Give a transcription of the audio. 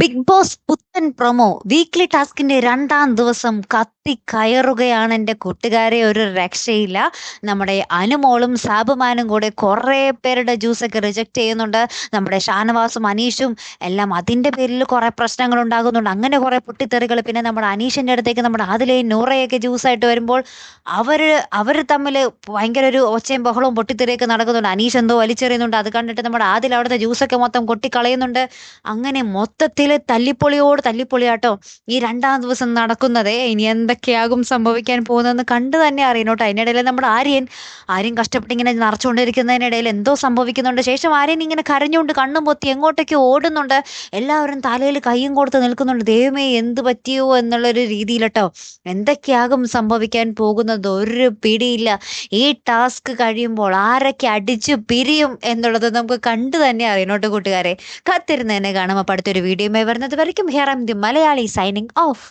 Big boss പുത്തൻ promo weekly ടാസ്കിന്റെ രണ്ടാം ദിവസം കത്തി കയറുകയാണ് എന്റെ കൂട്ടുകാരെ ഒരു രക്ഷയില്ല. നമ്മുടെ അനുമോളും സാബുമാനും കൂടെ കുറേ പേരുടെ ജ്യൂസൊക്കെ റിജക്റ്റ് ചെയ്യുന്നുണ്ട്. നമ്മുടെ ഷാനവാസും അനീഷും എല്ലാം അതിന്റെ പേരിൽ കുറേ പ്രശ്നങ്ങൾ ഉണ്ടാകുന്നുണ്ട്. അങ്ങനെ കുറേ പൊട്ടിത്തെറികൾ. പിന്നെ നമ്മുടെ അനീഷിന്റെ അടുത്തേക്ക് നമ്മുടെ ആദിലെയും നൂറയൊക്കെ ജ്യൂസായിട്ട് വരുമ്പോൾ അവർ അവർ തമ്മിൽ ഭയങ്കര ഒരു ഒച്ചയും ബഹളവും പൊട്ടിത്തെറിയൊക്കെ നടക്കുന്നുണ്ട്. അനീഷ് എന്തോ വലിച്ചെറിയുന്നുണ്ട്. അത് കണ്ടിട്ട് നമ്മുടെ ആദിൽ അവിടുത്തെ ജ്യൂസൊക്കെ മൊത്തം കൊട്ടിക്കളയുന്നുണ്ട്. അങ്ങനെ മൊത്തത്തിൽ തല്ലിപ്പൊളിയോട് തല്ലിപ്പൊളിയാട്ടോ ഈ രണ്ടാം ദിവസം നടക്കുന്നത്. ഇനി എന്തൊക്കെയാകും സംഭവിക്കാൻ പോകുന്നതെന്ന് കണ്ടു തന്നെ അറിയണോട്ടോ അതിനിടയിൽ നമ്മുടെ ആര്യൻ ആര്യൻ കഷ്ടപ്പെട്ട് ഇങ്ങനെ നിറച്ചുകൊണ്ടിരിക്കുന്നതിനിടയിൽ എന്തോ സംഭവിക്കുന്നുണ്ട്. ശേഷം ആര്യൻ ഇങ്ങനെ കരഞ്ഞുകൊണ്ട് കണ്ണും പൊത്തി എങ്ങോട്ടേക്കോ ഓടുന്നുണ്ട്. എല്ലാവരും തലയിൽ കൈയും കൊടുത്ത് നിൽക്കുന്നുണ്ട്. ദൈവമേ എന്ത് പറ്റിയോ എന്നുള്ളൊരു രീതിയിലട്ടോ എന്തൊക്കെയാകും സംഭവിക്കാൻ പോകുന്നത്? ഒരു പിടിയില്ല. ഈ ടാസ്ക് കഴിയുമ്പോൾ ആരൊക്കെ അടിച്ചു പിരിയും എന്നുള്ളത് നമുക്ക് കണ്ടു തന്നെ അറിയണോട്ടോ കൂട്ടുകാരെ. കാത്തിരുന്ന് തന്നെ കാണാം. അപ്പം അടുത്തൊരു വീഡിയോയുമായി വരുന്നത് വരയ്ക്കും. Here am the Malayali signing off